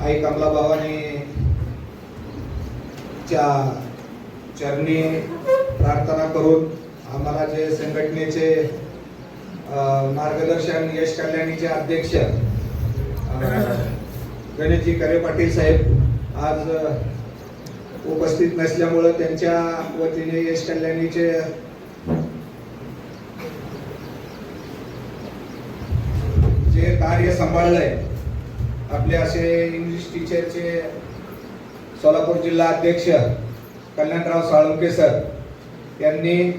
आई कमला भवानी च्या चरणी प्रार्थना करून आम्हाला जे संघटनेचे मार्गदर्शन यश कल्याणीचे अध्यक्ष गणेशजी करे पाटील साहेब आज उपस्थित नसल्यामुळं त्यांच्या वतीने यश कल्याणीचे जे कार्य सांभाळलंय आपले असे इंग्लिश टीचरचे सोलापूर जिल्हा अध्यक्ष कल्याणराव साळुंके सर यांनी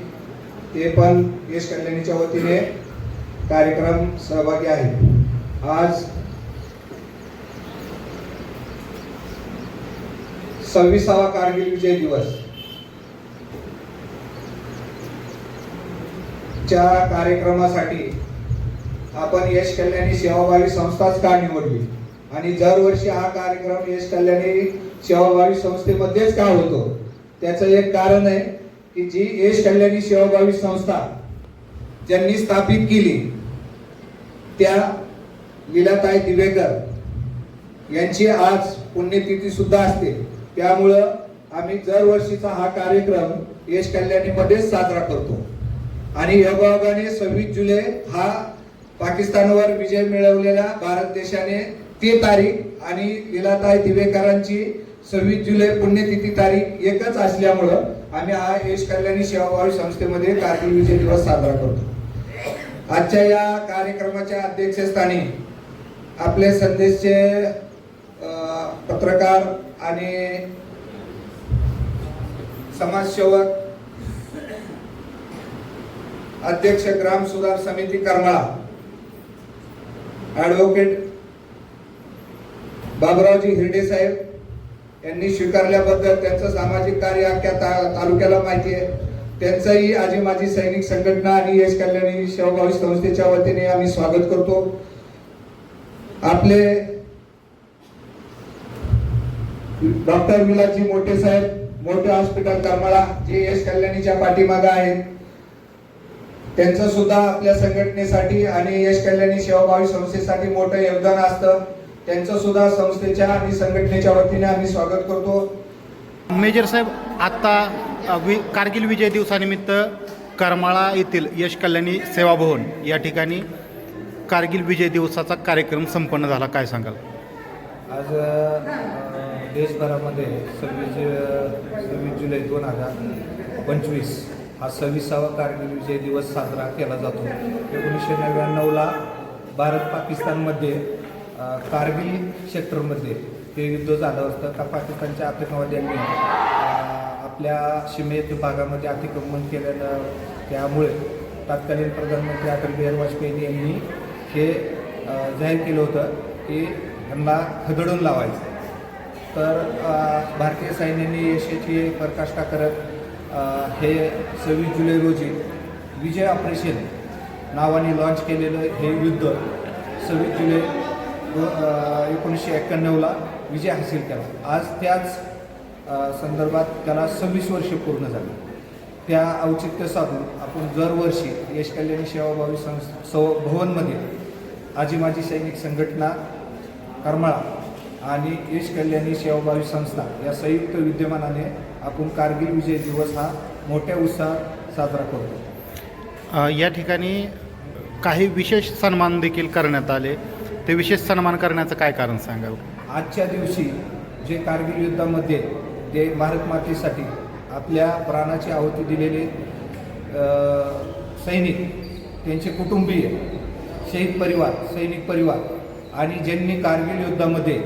ते पण यश कल्याणीच्या वतीने कार्यक्रम सहभागी आहे. आज सव्वीसावा कारगिल विजय दिवस. च्या कार्यक्रमासाठी आपण यश कल्याणी सेवाभावी संस्थाच का निवडली? आणि दरवर्षी हा कार्यक्रम यश कल्याणी सेवाभावी संस्थेमध्येच का होतो? त्याचं एक कारण आहे की जी यश कल्याणी सेवाभावी संस्था ज्यांनी स्थापित केली त्या लीलाताई दिवेकर यांची आज पुण्यतिथी सुद्धा असते. त्यामुळं आम्ही दरवर्षीचा हा कार्यक्रम यश कल्याणीमध्येच साजरा करतो. आणि योगायोगाने सव्वीस जुलै हा पाकिस्तानवर विजय मिळवलेला भारत देशाने ती तारीख आणि लीलाताई दिवेकरांची सव्वीस जुलै पुण्यतिथी तारीख एकच असल्यामुळं आम्ही हा यश कल्याणी सेवाभावी संस्थेमध्ये कारगिल विजय दिवस साजरा करतो. आजच्या या कार्यक्रमाच्या अध्यक्षस्थानी आपले संदेशचे पत्रकार आणि समाजसेवक अध्यक्ष ग्राम सुधार समिती करमाळा ॲडव्होकेट बाबुरावजी हिरडे साहेब यांनी स्वीकारल्याबद्दल त्यांचं सामाजिक कार्य अख्ख्या ता- तालुक्याला माहिती आहे. त्यांचंही आजी माजी सैनिक संघटना आणि यश कल्याणी सेवाभावी संस्थेच्या वतीने आम्ही स्वागत करतो. आपले डॉक्टर विलाजी मोठे साहेब मोठे हॉस्पिटल करमाळा जे यश कल्याणीच्या पाठीमागे आहेत त्यांचं सुद्धा आपल्या संघटनेसाठी आणि यश कल्याणी सेवाभावी संस्थेसाठी मोठं योगदान असतं. त्यांचं सुद्धा संस्थेच्या आणि संघटनेच्या वतीने आम्ही स्वागत करतो. मेजर साहेब आत्ता वि कारगिल विजय दिवसानिमित्त करमाळा येथील यश कल्याणी सेवाभवन या ठिकाणी कारगिल विजय दिवसाचा कार्यक्रम संपन्न झाला. काय सांगाल? आज देशभरामध्ये सव्वीस सव्वीस जुलै दोन हजार पंचवीस हा सव्वीसावा कारगिल विजय दिवस साजरा केला जातो. एकोणीसशे नव्याण्णवला भारत पाकिस्तानमध्ये कारगिल सेक्टरमध्ये ते युद्ध झालं असतं. का पाकिस्तानच्या आतंकवाद्यांनी आपल्या सीमेत भागामध्ये अतिक्रमण केल्यानं त्यामुळे तत्कालीन प्रधानमंत्री अटल बिहारी वाजपेयी यांनी हे जाहीर केलं होतं की त्यांना खदडून लावायचं. तर भारतीय सैन्याने यशाची प्रकाष्ठा करत हे सव्वीस जुलै रोजी विजय ऑपरेशन नावाने लॉन्च केलेलं हे युद्ध सव्वीस जुलै एकोणीसशे एक्क्याण्णवला विजय हासिल केला. आज त्याच संदर्भात त्याला सव्वीस वर्षे पूर्ण झाली. त्या औचित्य साधून आपण दरवर्षी यश कल्याणी सेवाभावी संस सव भवनमध्ये आजी माजी सैनिक संघटना करमाळा आणि यश कल्याणी सेवाभावी संस्था या संयुक्त विद्यमानाने आपण कारगिल विजय दिवस हा मोठ्या उत्साहात साजरा करतो. या ठिकाणी काही विशेष सन्मान देखील करण्यात आले. ते विशेष सन्मान करण्याचं काय कारण सांगावं आजच्या दिवशी जे कारगिल युद्धामध्ये जे भारत मातेसाठी आपल्या प्राणाची आहुती दिलेले सैनिक त्यांचे कुटुंबीय शहीद परिवार सैनिक परिवार आणि ज्यांनी कारगिल युद्धामध्ये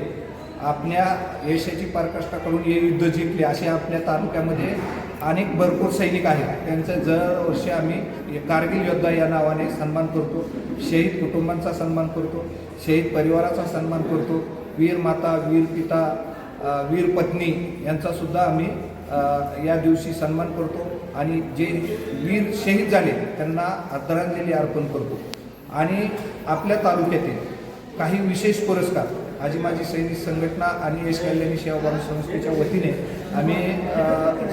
आपल्या यशाची पराकाष्ठा करून हे युद्ध जिंकले असे आपल्या तालुक्यामध्ये अनेक भरपूर सैनिक आहेत. त्यांचं दरवर्षी आम्ही कारगिल योद्धा या नावाने सन्मान करतो. शहीद कुटुंबांचा सन्मान करतो. शहीद परिवाराचा सन्मान करतो. वीर माता वीर पिता वीर पत्नी यांचा सुद्धा आम्ही या दिवशी सन्मान करतो आणि जे वीर शहीद झाले त्यांना आदरांजली अर्पण करतो. आणि आपल्या तालुक्यातील काही विशेष पुरस्कार आजी माझी सैनिक संघटना आणि यश कल्याणी सेवाभावी संस्थेच्या वतीने आम्ही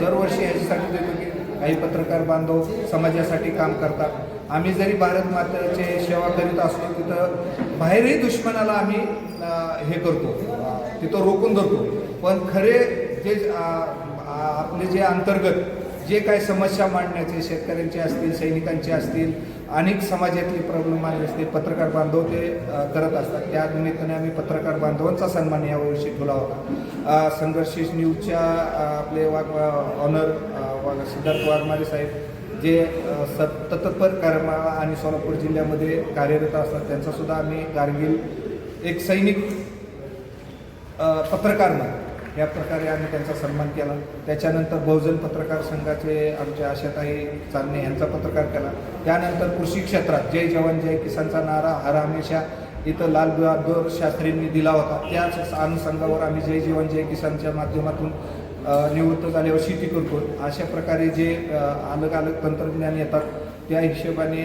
दरवर्षी याच्यासाठी देतो की काही पत्रकार बांधव समाजासाठी काम करतात. आम्ही जरी भारत मातेचे सेवा करीत असलो तिथं बाहेरही दुश्मनाला आम्ही हे करतो. तिथं रोखून धरतो. पण खरे जे आपले जे अंतर्गत जे काही समस्या मांडण्याचे शेतकऱ्यांचे असतील सैनिकांचे असतील अनेक समाजातले प्रॉब्लेम मांडले असतील पत्रकार बांधव ते करत असतात. त्या निमित्ताने आम्ही पत्रकार बांधवांचा सन्मान यावर्षी ठेवला होता. संघर्ष न्यूजच्या आपले वाघ ऑनर वाघ सिद्धार्थ वाघमारे साहेब जे सततपर सत आणि सोलापूर जिल्ह्यामध्ये कार्यरत असतात त्यांचासुद्धा आम्ही कारगिल एक सैनिक पत्रकार म्हणून या प्रकारे आम्ही त्यांचा सन्मान केला. त्याच्यानंतर बहुजन पत्रकार संघाचे आमच्या आशाताई चांदणे यांचा पत्रकार केला. त्यानंतर कृषी क्षेत्रात जय जवान जय किसानचा नारा हर हमेशा इथं लाल बहादूर शास्त्रींनी दिला होता. त्याच अनुषंगावर आम्ही जय जवान जय किसानच्या माध्यमातून निवृत्त झाल्यावर शेती करतो. अशा प्रकारे जे अलग अलग तंत्रज्ञान येतात त्या हिशोबाने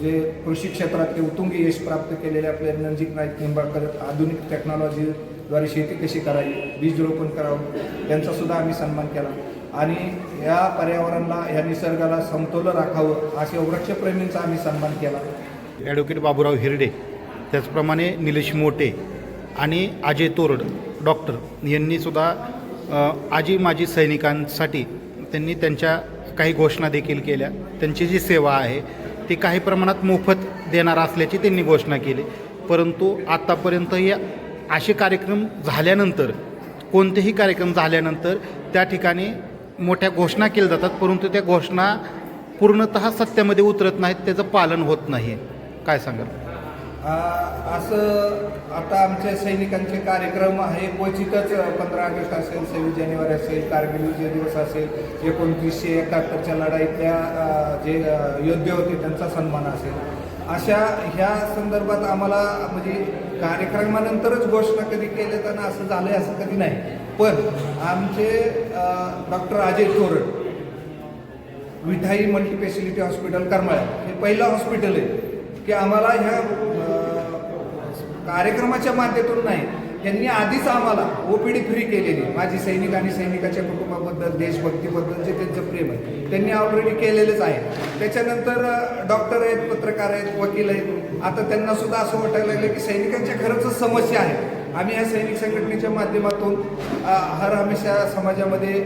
जे कृषी क्षेत्रात ते उत्तुंग यश प्राप्त केलेले आपले रणजित नाईक निंबाळकर आधुनिक टेक्नॉलॉजी द्वारे शेती कशी करावी बीज रोपण करावं त्यांचा सुद्धा आम्ही सन्मान केला. आणि या पर्यावरणाला या निसर्गाला समतोल राखावं अशा वृक्षप्रेमींचा आम्ही सन्मान केला. ॲडव्होकेट बाबूराव हिरडे त्याचप्रमाणे निलेश मोटे आणि अजय तोरड डॉक्टर यांनीसुद्धा आजी माजी सैनिकांसाठी त्यांनी त्यांच्या काही घोषणा देखील केल्या. त्यांची जी सेवा आहे ती काही प्रमाणात मोफत देणार असल्याची त्यांनी घोषणा केली. परंतु आत्तापर्यंत या असे कार्यक्रम झाल्यानंतर कोणतेही कार्यक्रम झाल्यानंतर त्या ठिकाणी मोठ्या घोषणा केल्या जातात परंतु त्या घोषणा पूर्णतः सत्यामध्ये उतरत नाहीत त्याचं पालन होत नाही. काय सांगाल? असं आता आमच्या सैनिकांचे कार्यक्रम हे क्वचितच पंधरा ऑगस्ट असेल सव्वीस जानेवारी असेल कारगिल विजय दिवस असेल एकोणतीसशे एकाहत्तरच्या लढाईतल्या जे योद्धे होते त्यांचा सन्मान असेल. अशा ह्या संदर्भात आम्हाला म्हणजे कार्यक्रमानंतरच घोषणा कधी केल्या त्यांना असं झालंय असं कधी नाही. पण आमचे doctor Ajay Torad Vithai multispeciality hospital करमाळ्या हे पहिलं हॉस्पिटल आहे की आम्हाला ह्या कार्यक्रमाच्या माध्यमातून नाही त्यांनी आधीच आम्हाला ओपीडी फ्री केलेली. आहे. माझी सैनिक आणि सैनिकाच्या कुटुंबाबद्दल देशभक्तीबद्दल जे त्यांचं प्रेम आहे. त्यांनी ऑलरेडी केलेलंच आहे. त्याच्यानंतर डॉक्टर आहेत पत्रकार आहेत वकील आहेत आता त्यांना सुद्धा असं वाटायला लागलं की सैनिकांच्या खरंच समस्या आहे. आम्ही या सैनिक संघटनेच्या माध्यमातून हर हमेशा समाजामध्ये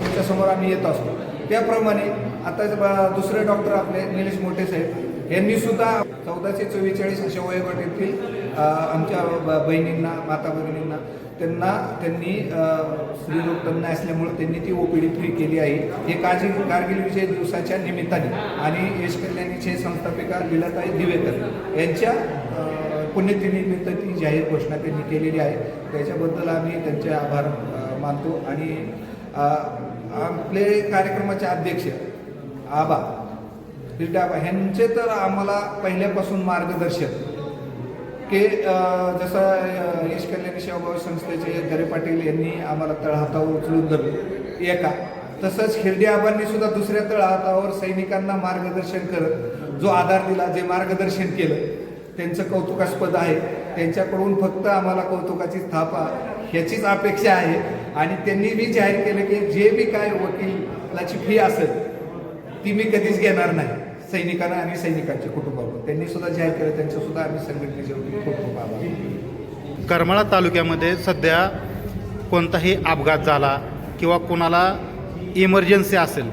तुमच्यासमोर आम्ही येत असतो. त्याप्रमाणे आता दुसरे डॉक्टर आपले निलेश मोठे साहेब यांनी सुद्धा चौदाशे चव्वेचाळीस अशा वयोगटातील आमच्या ब- बहिणींना माता भगिनींना त्यांना त्यांनी स्त्री स्त्रीरोग तज्ञ असल्यामुळे त्यांनी ती ओपीडी फ्री केली आहे. हे काजी कारगिल विजय दिवसाच्या निमित्ताने. आणि यश कल्याणीचे संस्थापिका लीलाताई दिवेकर यांच्या पुण्यतिनिमित्त ती जाहीर घोषणा त्यांनी केलेली आहे. त्याच्याबद्दल आम्ही त्यांचे आभार मानतो. आणि आपले कार्यक्रमाचे अध्यक्ष आबा आबा ह्यांचे तर आम्हाला पहिल्यापासून मार्गदर्शक की जसं यश कल्याणी सेवाभावी संस्थेचे दरे पाटील यांनी आम्हाला तळहातावर उचलून धरलं. एका. तसंच हिरडे आबांनी सुद्धा दुसऱ्या तळहातावर सैनिकांना मार्गदर्शन करत जो आधार दिला जे मार्गदर्शन केलं त्यांचं कौतुकास्पद आहे. त्यांच्याकडून फक्त आम्हाला कौतुकाची स्थापा ह्याचीच अपेक्षा आहे. आणि त्यांनी बी जाहीर केलं की जे बी काय वकिलाची फी असेल ती मी कधीच घेणार नाही. सैनिकांना आणि सैनिकांच्या कुटुंबावर. त्यांनी सुद्धा जाहीर केलं त्यांचं सुद्धा आम्ही संघटनेचे खूप खूप आभार. करमाळा तालुक्यामध्ये सध्या कोणताही अपघात झाला किंवा कोणाला इमर्जन्सी असेल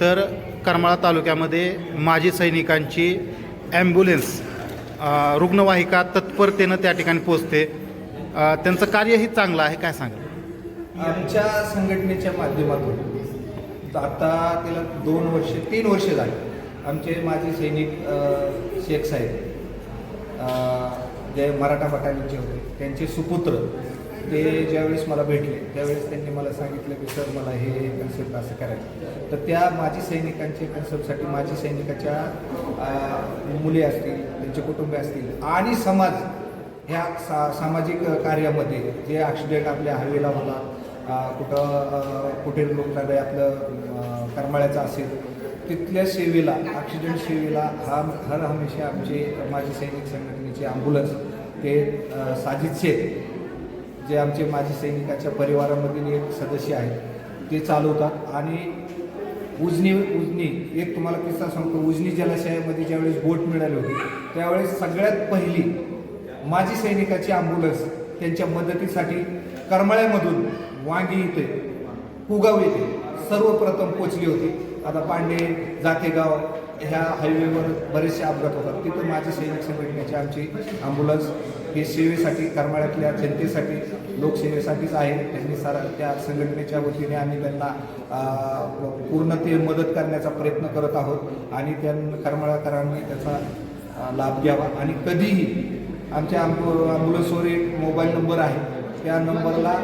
तर करमाळा तालुक्यामध्ये माजी सैनिकांची ॲम्ब्युलन्स रुग्णवाहिका तत्परतेनं त्या ठिकाणी पोचते त्यांचं कार्यही चांगलं आहे काय सांगा आमच्या संघटनेच्या माध्यमातून आता तिला दोन वर्ष तीन वर्ष झाली. आमचे माजी सैनिक शेख साहेब जे मराठा बटालियनचे होते त्यांचे सुपुत्र ते ज्यावेळेस मला भेटले त्यावेळेस त्यांनी मला सांगितलं की सर मला हे कन्सेप्ट असं करायचं तर त्या माजी सैनिकांचे कन्सेप्टसाठी माजी सैनिकाच्या मुले मुली असतील त्यांचे कुटुंबे असतील आणि समाज ह्या सा सामाजिक कार्यामध्ये जे ॲक्सिडेंट आपल्या हायवेला होतात कुठं कुठे लोकांना आपलं करमाळ्याचं असेल तिथल्या सेवेला ॲक्सिडेंट सेवेला हा हर हमेशा आमचे माजी सैनिक संघटनेचे ॲम्ब्युलन्स ते साजिद शेख जे आमचे माजी सैनिकाच्या परिवारामधील एक सदस्य आहेत ते चालवतात. आणि उजनी उजनी एक तुम्हाला किस्सा सांगतो. उजनी जलाशयामध्ये ज्यावेळेस बोट मिळाली होती त्यावेळेस सगळ्यात पहिली माजी सैनिकाची अँब्युलन्स त्यांच्या मदतीसाठी करमाळ्यामधून वांगी इथे कुगाव येते सर्वप्रथम पोचली होती. आता पांडे जातेगाव ह्या हायवेवर बरेचसे अपघात होतात. तिथं माझी सैनिक संघटनेची आमची ॲम्ब्युलन्स हे सेवेसाठी करमाळ्यातल्या जनतेसाठी लोकसेवेसाठीच आहे. त्यांनी सारा त्या संघटनेच्या वतीने आम्ही त्यांना पूर्ण ते मदत करण्याचा प्रयत्न करत आहोत आणि त्या करमाळाकरांनी त्याचा लाभ घ्यावा. आणि कधीही आमच्या ॲम्ब्युलन्सवर एक मोबाईल नंबर आहे. त्या नंबरला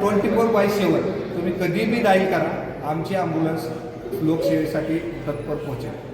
ट्वेंटी फोर बाय सेवन तुम्ही कधी बी डाईल करा. आमची ॲम्ब्युलन्स लोकसेवेसाठी तत्पर पोहोचेल.